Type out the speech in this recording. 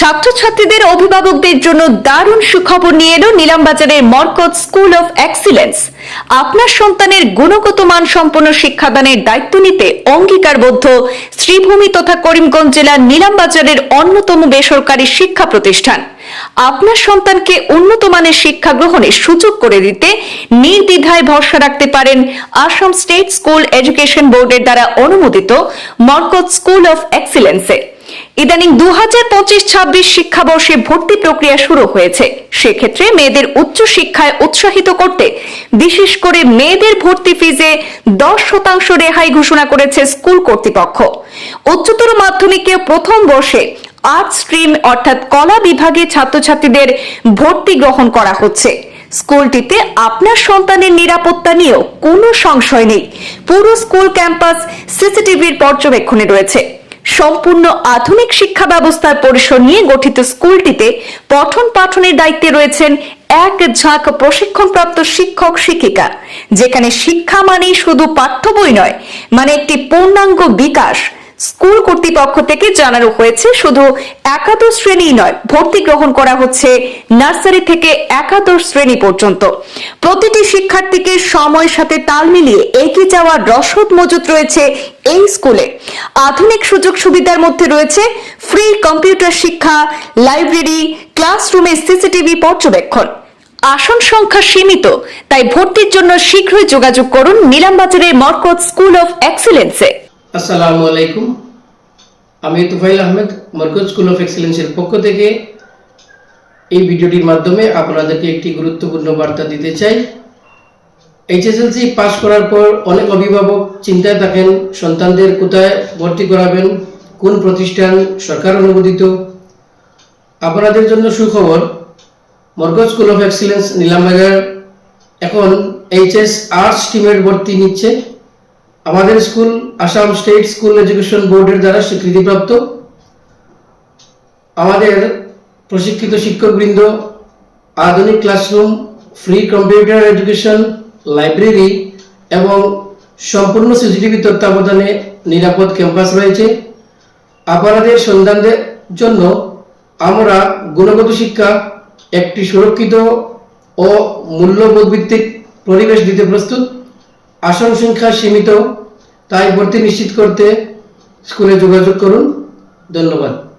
ছাত্রছাত্রীদের, অভিভাবকদের জন্য দারুণ সুখবর নিয়ে এলো নিলামবাজারের মরকজ স্কুল অফ এক্সিলেন্স। আপনার সন্তানের গুণগত মান সম্পন্ন শিক্ষাদানের দায়িত্ব নিতে অঙ্গীকারবদ্ধ শ্রীভূমি তথা করিমগঞ্জ জেলার নিলামবাজারের অন্যতম বেসরকারি শিক্ষা প্রতিষ্ঠান। আপনার সন্তানকে উন্নত মানের শিক্ষা গ্রহণের সুযোগ করে দিতে নির্দ্বিধায় ভরসা রাখতে পারেন আসাম স্টেট স্কুল এডুকেশন বোর্ডের দ্বারা অনুমোদিত মরকজ স্কুল অফ এক্সিলেন্সে। ইদানিং দু হাজার পঁচিশ ছাব্বিশ শিক্ষাবর্ষে ভর্তি প্রক্রিয়া শুরু হয়েছে। সেক্ষেত্রে মেয়েদের উচ্চ শিক্ষায় উৎসাহিত করতে, বিশেষ করে মেয়েদের ভর্তি ফিজে দশ শতাংশ রেহাই ঘোষণা করেছে স্কুল কর্তৃপক্ষ। উচ্চতর মাধ্যমিকে প্রথম বর্ষে আর্ট স্ট্রিম অর্থাৎ কলা বিভাগে ছাত্রছাত্রীদের ভর্তি গ্রহণ করা হচ্ছে। স্কুলটিতে আপনার সন্তানের নিরাপত্তা নিয়েও কোনো সংশয় নেই। পুরো স্কুল ক্যাম্পাস সিসিটিভির পর্যবেক্ষণে রয়েছে। সম্পূর্ণ আধুনিক শিক্ষা ব্যবস্থার পরিসর নিয়ে গঠিত স্কুলটিতে পঠন পাঠনের দায়িত্বে রয়েছেন এক ঝাঁক প্রশিক্ষণপ্রাপ্ত শিক্ষক শিক্ষিকা, যেখানে শিক্ষা মানেই শুধু পাঠ্য বই নয় মানে একটি পূর্ণাঙ্গ বিকাশ। স্কুল কর্তৃপক্ষ থেকে জানানো হয়েছে, শুধু একাদশ শ্রেণি নয়, ভর্তি গ্রহণ করা হচ্ছে নার্সারি থেকে একাদশ শ্রেণি পর্যন্ত। প্রতিটি শিক্ষার্থীকে সময়ের সাথে তাল মিলিয়ে এগিয়ে যাওয়ার রসদ মজুত রয়েছে এই স্কুলে। আধুনিক সুযোগ সুবিধার মধ্যে রয়েছে ফ্রি কম্পিউটার শিক্ষা, লাইব্রেরি, ক্লাসরুমে সিসিটিভি পর্যবেক্ষণ। আসন সংখ্যা সীমিত, তাই ভর্তির জন্য শীঘ্রই যোগাযোগ করুন নিলামবাজারের মরকজ স্কুল অফ এক্সিলেন্সে। আসসালামু আলাইকুম। আমি তুফাইল আহমেদ, মরকজ স্কুল অফ এক্সেলেন্সের পক্ষ থেকে এই ভিডিওটির মাধ্যমে আপনাদেরকে একটি গুরুত্বপূর্ণ বার্তা দিতে চাই। এইচএসএলসি পাস করার পর অনেক অভিভাবক চিন্তায় থাকেন, সন্তানদের কোথায় ভর্তি করাবেন, কোন প্রতিষ্ঠান সরকার অনুমোদিত। আপনাদের জন্য সুখবর, Markaz school of excellence Nilambazar এখন এইচএস আর্টস টিমের ভর্তি নিচ্ছে। আমাদের school, Assam state school education বোর্ডের দ্বারা স্বীকৃতিপ্রাপ্ত। আমাদের প্রশিক্ষিত শিক্ষকবৃন্দ, আধুনিক classroom free computer education library এবং সম্পূর্ণ সিসিটিভি তত্ত্বাবধানে নিরাপদ ক্যাম্পাস রয়েছে। আপনাদের সন্তানদের জন্য আমরা গুণগত শিক্ষা, একটি সুরক্ষিত ও মূল্যবোধ ভিত্তিক পরিবেশ দিতে প্রস্তুত। আসন সংখ্যা সীমিত। তাই ভর্তি নিশ্চিত করতে স্কুলে যোগাযোগ করুন। ধন্যবাদ।